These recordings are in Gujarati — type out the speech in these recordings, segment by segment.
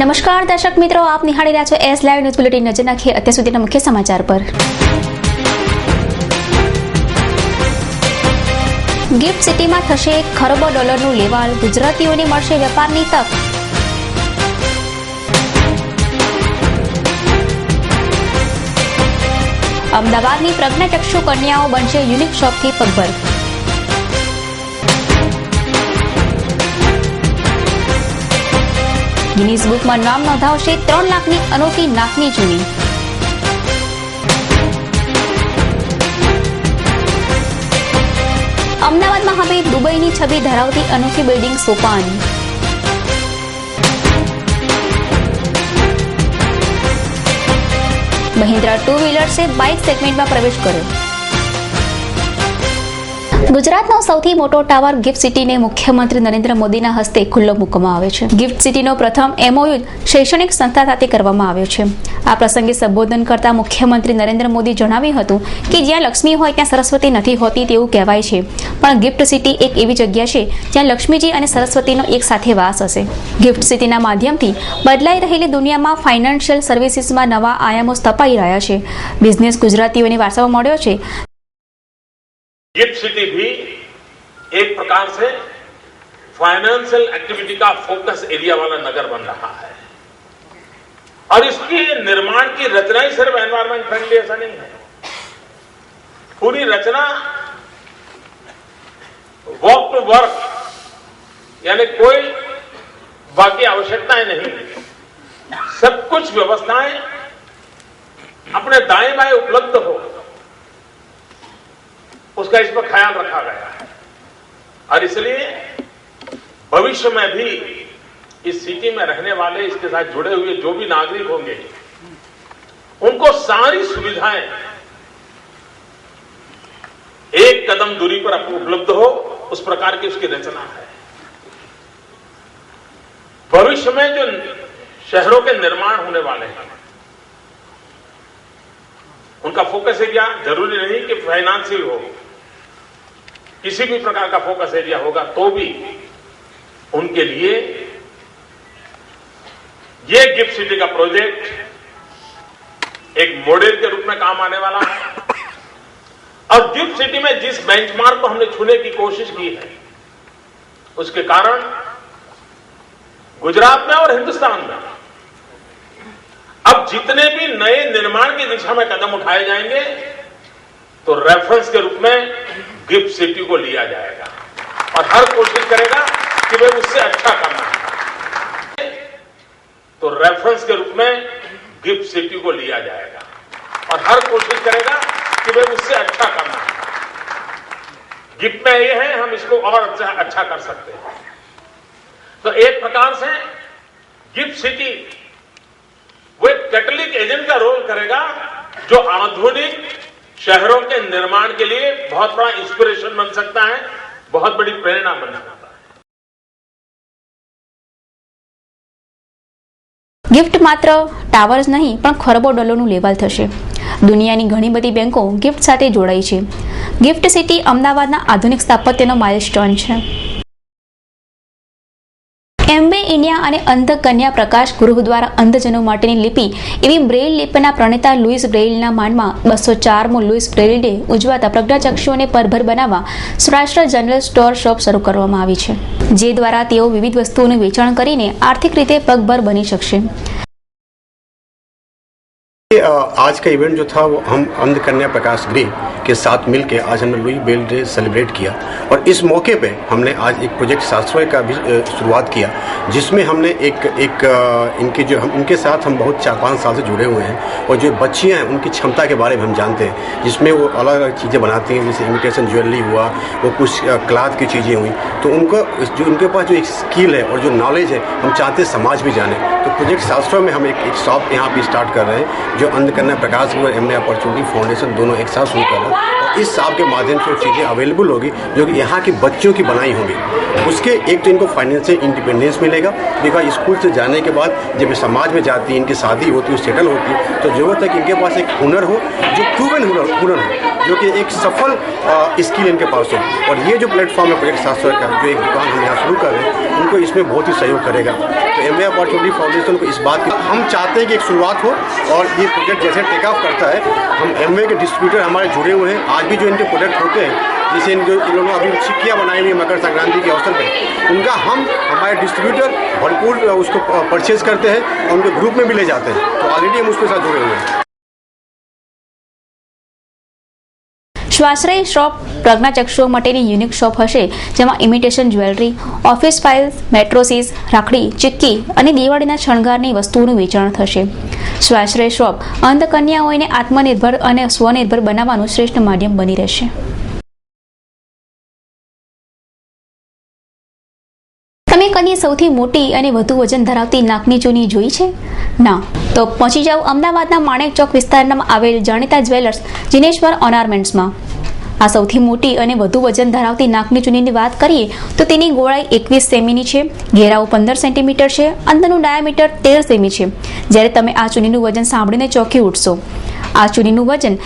નમસ્કાર, દર્શક મિત્રો, આપ નિહાળી રહ્યા છો એસ લાઈવ ન્યૂઝ બુલેટિન નજર નાખીએ અત્યાર સુધીના મુખ્ય સમાચાર પર. ગિફ્ટ સિટીમાં થશે ખરબો ડોલરનું લેવાલ, ગુજરાતીઓને મળશે વેપારની તક. અમદાવાદની પ્રજ્ઞાચક્ષુ કન્યાઓ બનશે યુનિક શોપથી પગભર. ગિનીઝ બુકમાં નામ નોંધાવશે ત્રણ લાખની અનોખી નાકની જૂની અમદાવાદમાં હવે દુબઈની છબી ધરાવતી અનોખી બિલ્ડિંગ સોપાન. મહિન્દ્રા ટુ વ્હીલર્સે બાઇક સેગમેન્ટમાં પ્રવેશ કર્યો. ગુજરાતનો સૌથી મોટો ટાવર ગિફ્ટ સિટીને મુખ્યમંત્રી નરેન્દ્ર મોદીના હસ્તે ખુલ્લો મૂકવામાં આવ્યો છે. ગિફ્ટ સિટીનો પ્રથમ એમઓયુ શૈક્ષણિક સંસ્થા સાથે કરવામાં આવ્યો છે. આ પ્રસંગે સંબોધન કરતા મુખ્યમંત્રી નરેન્દ્ર મોદી જણાવ્યું હતું કે જ્યાં લક્ષ્મી હોય ત્યાં સરસ્વતી નથી હોતી તેવું કહેવાય છે. પણ ગિફ્ટ સિટી એક એવી જગ્યા છે જ્યાં લક્ષ્મીજી અને સરસ્વતીનો એક સાથે વાસ હશે. ગિફ્ટ સિટીના માધ્યમથી બદલાઈ રહેલી દુનિયામાં ફાઇનાન્શિયલ સર્વિસીસમાં નવા આયામો સ્થપાઈ રહ્યા છે. બિઝનેસ ગુજરાતીઓને વારસામાં મળ્યો છે. गिफ्ट सिटी भी एक प्रकार से फाइनेंशियल एक्टिविटी का फोकस एरिया वाला नगर बन रहा है। और इसकी निर्माण की रचना ही सिर्फ़ एनवायरमेंट फ्रेंडली ऐसा नहीं है। पूरी रचना वॉक टू वर्क यानी कोई बाकी आवश्यकताएँ नहीं। सब कुछ व्यवस्थाएँ अपने दाएँ बाएँ उपलब्ध हो। उसका इस पर ख्याल रखा गया है। और इसलिए भविष्य में भी इस सिटी में रहने वाले, इसके साथ जुड़े हुए जो भी नागरिक होंगे, उनको सारी सुविधाएँ एक कदम दूरी पर उपलब्ध हो, उस प्रकार की उसकी रचना है। भविष्य में जो शहरों के निर्माण होने वाले हैं, उनका फोकस है क्या? ज़रूरी नहीं कि फाइनेंशियल हो। किसी भी प्रकार का फोकस एरिया होगा तो भी उनके लिए ये गिफ्ट सिटी का प्रोजेक्ट एक मॉडल के रूप में काम आने वाला है। और गिफ्ट सिटी में जिस बेंचमार्क को हमने छूने की कोशिश की है, उसके कारण गुजरात में और हिंदुस्तान में अब जितने भी नए निर्माण की दिशा में कदम उठाए जाएँगे तो रेफरेंस के रूप में गिफ्ट सिटी को लिया जाएगा। और हर कोशिश करेगा कि भाई उससे अच्छा करना है। तो रेफरेंस के रूप में गिफ्ट सिटी को लिया जाएगा। और हर कोशिश करेगा कि भाई उससे अच्छा करना है। गिफ्ट में ये है, हम इसको और अच्छा अच्छा कर सकते हैं। तो एक प्रकार से गिफ्ट सिटी वो एक कैटलिक एजेंट का रोल करेगा, जो आधुनिक शहरों के निर्माण के लिए बहुत बड़ा इंस्पिरेशन बन सकता है बहुत बड़ी प्रेरणा बन सकता है ગિફ્ટ માત્ર ટાવર જ નહીં પણ ખરબો ડોલરનું લેવલ થશે દુનિયાની ઘણી બધી બેંકો ગિફ્ટ સાથે જોડાઈ છે ગિફ્ટ સિટી અમદાવાદના આધુનિક સ્થાપત્યનો માઇલસ્ટોન છે એમ્બે ઇન્ડિયા અને અંધ કન્યા પ્રકાશ ગૃહ દ્વારા અંધજનો માટેની લિપિ એવી બ્રેઇલ લિપિના પ્રણેતા લુઈસ બ્રેઇલના માનમાં બસો ચારમો લુઈસ બ્રેઇલ ડે ઉજવાતા પ્રજ્ઞાચક્ષુઓને પરભર બનાવવા સૌરાષ્ટ્ર જનરલ સ્ટોર શોપ શરૂ કરવામાં આવી છે, જે દ્વારા તેઓ વિવિધ વસ્તુઓનું વેચાણ કરીને આર્થિક રીતે પગભર બની શકશે. आज का इवेंट जो था, वो हम अंध कन्या प्रकाश गृह के साथ मिलकर आज हमने लुई बेल डे सेलिब्रेट किया। और इस मौके पे हमने आज एक प्रोजेक्ट शास्त्रोय का भी शुरुआत किया, जिसमें हमने एक एक इनके जो हम, इनके साथ हम बहुत चार पाँच साल से जुड़े हुए हैं। और जो बच्चियाँ हैं, उनकी क्षमता के बारे में हम जानते हैं, जिसमें वो अलग अलग चीज़ें बनाती हैं, जैसे इमिटेशन ज्वेलरी हुआ, वो कुछ क्लाथ की चीज़ें हुई। तो उनको, जो उनके पास जो एक स्किल है और जो नॉलेज है, हम चाहते समाज भी जाने। तो प्रोजेक्ट शास्त्रों में हम एक एक शॉप यहाँ पे स्टार्ट कर रहे हैं, जो अंध कन्या प्रकाश और एम अपॉर्चुनिटी फाउंडेशन दोनों एक साथ शुरू कर रहे हैं। और इस शॉप के माध्यम से चीज़ें अवेलेबल होगी, जो कि यहाँ के बच्चों की बनाई होगी। उसके एक तो इनको फाइनेंशियल इंडिपेंडेंस मिलेगा देखा स्कूल से जाने के बाद जब समाज में जाती है इनकी शादी होती है सेटल होती है तो ज़रूरत है कि इनके पास एक हुनर हो, जो प्रूवन हुनर हुनर हो, जो कि एक सफल स्किल इनके पास हो। और ये जो प्लेटफॉर्म है प्रोजेक्ट शास्त्र का, जो एक दुकान हम यहाँ शुरू कर रहे हैं, उनको इसमें बहुत ही सहयोग करेगा। एम ए अपॉर्चुनिटी फाउंडेशन को इस बात की हम चाहते हैं कि एक शुरुआत हो और ये प्रोजेक्ट जैसे टेक ऑफ़ करता है, हम एम के डिस्ट्रीब्यूटर हमारे जुड़े हुए हैं। आज भी जो इनके प्रोडक्ट होते हैं, जिसे इन लोगों अभी सिक्कियाँ बनाई हुई मकर संक्रांति के अवसर पर उनका हम, हमारे डिस्ट्रीब्यूटर भरपूर, उसको परचेज करते हैं और उनके ग्रुप में भी ले जाते हैं। तो ऑलरेडी हम उसके साथ जुड़े हुए हैं। શ્વાશ્રય શોપ પ્રજ્ઞાચક્ષુઓ માટેની યુનિક શોપ હશે, જેમાં ઇમિટેશન જ્વેલરી ઓફિસ ફાઇલ્સ મેટ્રોસીસ રાખડી, ચિક્કી અને દિવાળીના શણગારની વસ્તુઓનું વેચાણ થશે. સ્વાશ્રય શોપ અંધકન્યાઓને આત્મનિર્ભર અને સ્વનિર્ભર બનાવવાનું શ્રેષ્ઠ માધ્યમ બની રહેશે. તમે કદી સૌથી મોટી અને વધુ વજન ધરાવતી નાકની ચૂની જોઈ છે? ના. તો પહોંચી જાઓ અમદાવાદના માણેક ચોક વિસ્તારમાં આવેલ જાણીતા જ્વેલર્સ જિનેશ્વર ઓર્નામેન્ટ્સમાં આ સૌથી મોટી અને વધુ વજન ધરાવતી નાકની ચૂનીની વાત કરીએ, તો તેની ગોળાઈ એકવીસ સેમીની છે ઘેરાઓ પંદર સેન્ટીમીટર છે, અંદરનું ડાયામીટર તેર સેમી છે. જ્યારે તમે આ ચૂનીનું વજન સાંભળીને ચોંકી ઉઠશો, આ ચૂનીનું વજન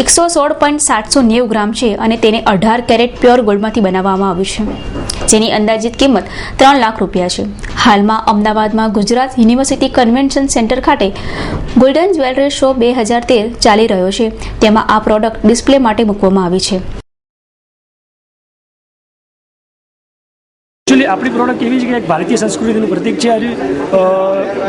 એકસો સોળ પોઈન્ટ સાતસો નેવું ગ્રામ છે અને તેને અઢાર કેરેટ પ્યોર ગોલ્ડમાંથી બનાવવામાં આવ્યું છે. જેની અંદાજિત કિંમત ત્રણ લાખ રૂપિયા છે. હાલમાં અમદાવાદમાં ગુજરાત યુનિવર્સિટી કન્વેન્શન સેન્ટર ખાતે ગોલ્ડન જ્વેલરી શો બે હજાર તેર ચાલી રહ્યો છે. તેમાં આ પ્રોડક્ટ ડિસ્પ્લે માટે મૂકવામાં આવી છે. એકચ્યુઅલી આપણી પ્રોડક્ટ એવી છે કે એક ભારતીય સંસ્કૃતિનું પ્રતીક છે આજે.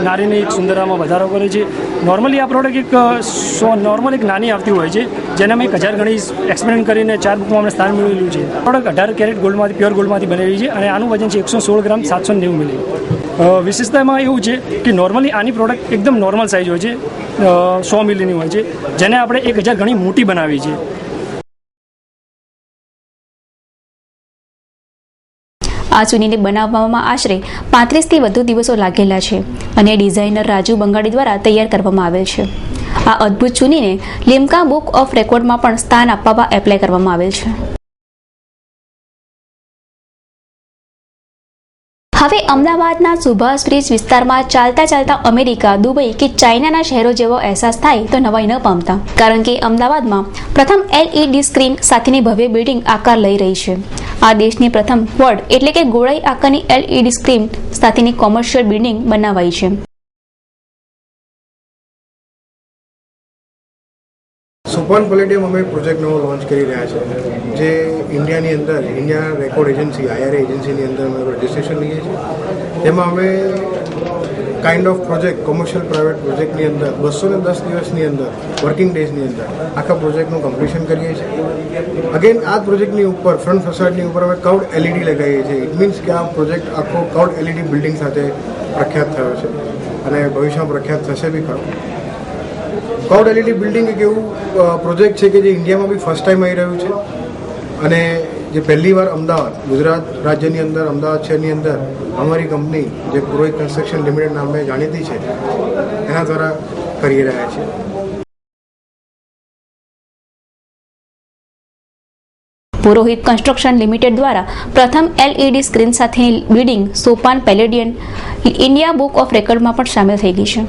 નારીને એક સુંદરતામાં વધારો કરે છે. નોર્મલી આ પ્રોડક્ટ એક સો નોર્મલ એક નાની આવતી હોય છે, જેને અમે એક હજાર ગણી એક્સપેરિમેન્ટ કરીને ચાર બુકમાં અમને સ્થાન મેળવેલું છે. પ્રોડક્ટ અઢાર કેરેટ ગોલ્ડમાંથી પ્યોર ગોલ્ડમાંથી બનેલી છે અને આનું વજન છે એકસો સોળ ગ્રામ સાતસો નેવું મિલી. વિશેષતામાં એવું છે કે નોર્મલી આની પ્રોડક્ટ એકદમ નોર્મલ સાઇઝ હોય છે સો મિલીની હોય છે, જેને આપણે એક હજાર ગણી મોટી બનાવી છે. આ ચૂનીને બનાવવામાં આશરે પાંત્રીસથી વધુ દિવસો લાગેલા છે અને ડિઝાઇનર રાજુ બંગાળી દ્વારા તૈયાર કરવામાં આવેલ છે. આ અદ્ભુત ચૂનીને લિમ્કા બુક ઓફ રેકોર્ડમાં પણ સ્થાન આપવામાં એપ્લાય કરવામાં આવેલ છે. હવે અમદાવાદના સુભાષ બ્રિજ વિસ્તારમાં ચાલતા ચાલતા અમેરિકા, દુબઈ કે ચાઇનાના શહેરો જેવો અહેસાસ થાય તો નવાઈ ન પામતા. કારણ કે અમદાવાદમાં પ્રથમ એલઈડી સ્ક્રીન સાથેની ભવ્ય બિલ્ડિંગ આકાર લઈ રહી છે. આ દેશની પ્રથમ વર્ડ એટલે કે ગોળાઈ આકારની એલઈડી સ્ક્રીન સાથેની કોમર્શિયલ બિલ્ડિંગ બનાવાઈ છે. સુપાન પેલેડિયમ અમે પ્રોજેક્ટ નવો લોન્ચ કરી રહ્યા છે. જે ઇન્ડિયાની અંદર, ઇન્ડિયા રેકોર્ડ એજન્સી, આઈઆરએ એજન્સીની અંદર અમે રજિસ્ટ્રેશન લઈએ છીએ. તેમાં અમે kind of project commercial private પ્રોજેક્ટની અંદર બસો ને દસ દિવસની અંદર વર્કિંગ ડેઝની અંદર આખા પ્રોજેક્ટનું કમ્પ્લીશન કરીએ છીએ. અગેન આ પ્રોજેક્ટની ઉપર ફ્રન્ટ ફસાડની ઉપર અમે કાઉડ એલઈડી લગાવીએ છીએ. ઇટ મીન્સ કે આ પ્રોજેક્ટ આખો કાઉડ એલઈડી બિલ્ડિંગ સાથે પ્રખ્યાત થયો છે. અને ભવિષ્યમાં પ્રખ્યાત થશે બી ખરો ક્લાઉડ એલઈડી બિલ્ડિંગ એક એવું પ્રોજેક્ટ છે કે જે ઇન્ડિયામાં બી ફર્સ્ટ ટાઈમ આવી રહ્યું છે. અને જે પહેલી વાર અમદાવાદ, ગુજરાત રાજ્યની અંદર, અમદાવાદ શહેરની અંદર અમારી કંપની જે પુરોહિત કન્સ્ટ્રક્શન લિમિટેડ નામે જાણીતી છે, એના દ્વારા કરી રહ્યા છે. પુરોહિત કન્સ્ટ્રક્શન લિમિટેડ દ્વારા પ્રથમ એલઈડી સ્ક્રીન સાથેની building Sopan Palladium, India book of રેકોર્ડમાં પણ સામેલ થઈ ગઈ છે.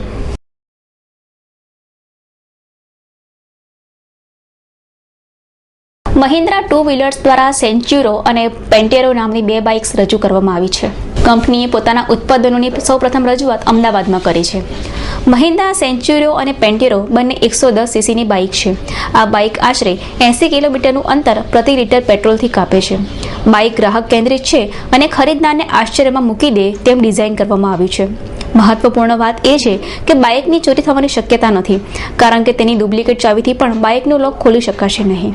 મહિન્દ્રા ટુ વ્હીલર્સ દ્વારા સેન્ચ્યુરો અને પેન્ટેરો નામની બે બાઇક્સ રજૂ કરવામાં આવી છે. કંપનીએ પોતાના ઉત્પાદનોની સૌપ્રથમ રજૂઆત અમદાવાદમાં કરી છે. મહિન્દ્રા, સેન્ચ્યુરો અને પેન્ટેરો બંને એકસો દસ સીસીની બાઇક છે. આ બાઇક આશરે એંસી કિલોમીટરનું અંતર પ્રતિ લીટર પેટ્રોલથી કાપે છે. બાઇક ગ્રાહક કેન્દ્રિત છે અને ખરીદનારને આશ્ચર્યમાં મૂકી દે તેમ ડિઝાઇન કરવામાં આવ્યું છે. મહત્વપૂર્ણ વાત એ છે કે બાઇકની ચોરી થવાની શક્યતા નથી, કારણ કે તેની ડુપ્લિકેટ ચાવીથી પણ બાઇકનું લોક ખોલી શકાશે નહીં.